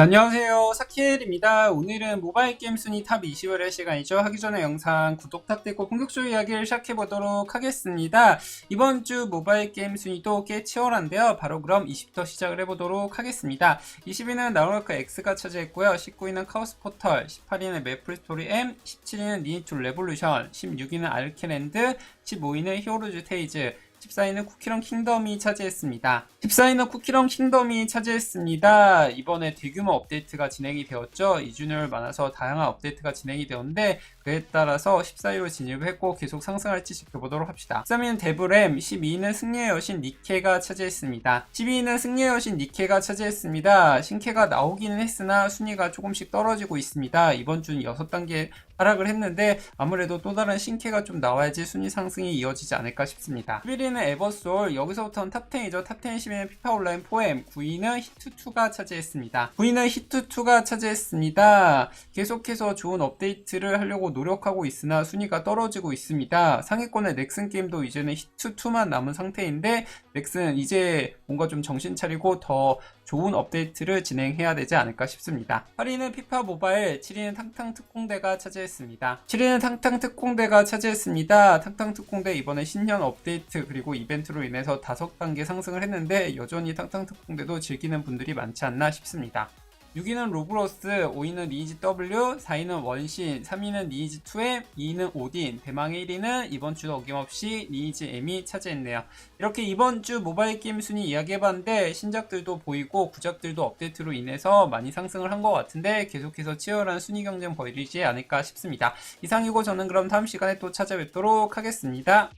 안녕하세요. 사키엘입니다. 오늘은 모바일 게임 순위 탑 20을 시간이죠. 하기 전에 영상 구독 부탁드리고 본격적으로 이야기를 시작해 보도록 하겠습니다. 이번 주 모바일 게임 순위도 꽤 치열한데요. 바로 그럼 20부터 시작을 해보도록 하겠습니다. 20위는 나우라크 X가 차지했고요. 19위는 카오스 포털 18위는 메플 스토리 M 17위는 니니투 레볼루션 16위는 알케랜드 15위는 히어로즈 테이즈 14위는 쿠키런 킹덤이 차지했습니다. 14위는 쿠키런 킹덤이 차지했습니다. 이번에 대규모 업데이트가 진행이 되었죠. 이주율 많아서 다양한 업데이트가 진행이 되었는데 그에 따라서 14위로 진입을 했고 계속 상승할지 지켜보도록 합시다. 13위는 데브램, 12위는 승리의 여신 니케가 차지했습니다. 12위는 승리의 여신 니케가 차지했습니다. 신캐가 나오기는 했으나 순위가 조금씩 떨어지고 있습니다. 이번 주는 6단계 하락을 했는데 아무래도 또 다른 신캐가 좀 나와야지 순위 상승이 이어지지 않을까 싶습니다. 11위는 에버솔, 여기서부터는 탑10이죠. 탑10 10위는 피파 온라인 포엠, 9위는 히트2가 차지했습니다. 9위는 히트2가 차지했습니다. 계속해서 좋은 업데이트를 하려고 노력하고 있으나 순위가 떨어지고 있습니다. 상위권의 넥슨 게임도 이제는 히트2만 남은 상태인데 넥슨 이제 뭔가 좀 정신 차리고 더 좋은 업데이트를 진행해야 되지 않을까 싶습니다. 8위는 피파 모바일, 7위는 탕탕 특공대가 차지했습니다. 7위는 탕탕 특공대가 차지했습니다. 탕탕 특공대 이번에 신년 업데이트 그리고 이벤트로 인해서 다섯 단계 상승을 했는데 여전히 탕탕 특공대도 즐기는 분들이 많지 않나 싶습니다. 6위는 로브로스, 5위는 리니지 W, 4위는 원신, 3위는 리니지 2M, 2위는 오딘, 대망의 1위는 이번 주도 어김없이 리니지 M이 차지했네요. 이렇게 이번 주 모바일 게임 순위 이야기해봤는데 신작들도 보이고 구작들도 업데이트로 인해서 많이 상승을 한 것 같은데 계속해서 치열한 순위 경쟁 벌이지 않을까 싶습니다. 이상이고 저는 그럼 다음 시간에 또 찾아뵙도록 하겠습니다.